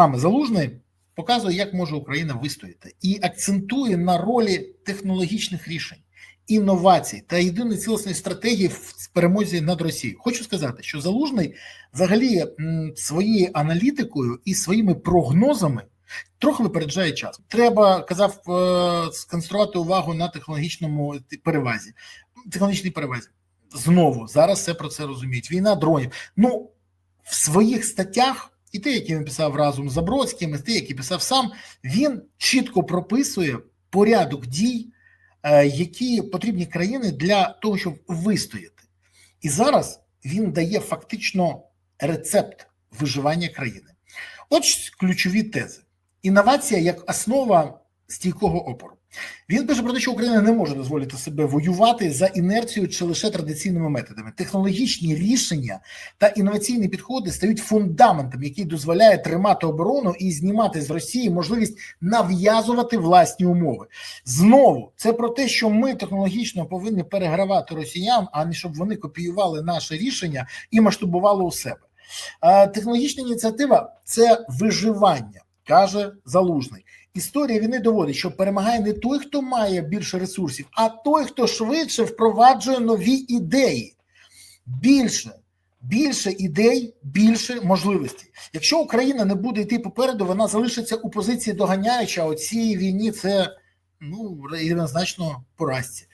саме залужний показує, як може Україна вистояти, і акцентує на ролі технологічних рішень, інновацій та єдиної цілісної стратегії в перемозі над Росією. Хочу сказати, що залужний взагалі своєю аналітикою і своїми прогнозами. Трохи випереджає час. Треба казав е, сконцентрувати увагу на технологічному перевазі, технологічній перевазі. Знову зараз все про це розуміють. Війна дронів. Ну в своїх статтях, і те, які він писав разом з Забродським, і те, які писав сам, він чітко прописує порядок дій, е, які потрібні країни для того, щоб вистояти. І зараз він дає фактично рецепт виживання країни. От ключові тези. Інновація як основа стійкого опору. Він пише про те, що Україна не може дозволити себе воювати за інерцією чи лише традиційними методами. Технологічні рішення та інноваційні підходи стають фундаментом, який дозволяє тримати оборону і знімати з Росії можливість нав'язувати власні умови. Знову це про те, що ми технологічно повинні перегравати росіян, а не щоб вони копіювали наше рішення і масштабували у себе. Технологічна ініціатива це виживання, каже Залужний. Історія війни доводить, що перемагає не той, хто має більше ресурсів, а той, хто швидше впроваджує нові ідеї. Більше, більше ідей, більше можливостей. Якщо Україна не буде йти попереду, вона залишиться у позиції доганяюча. А у цій війні це ну рівнозначно поразці.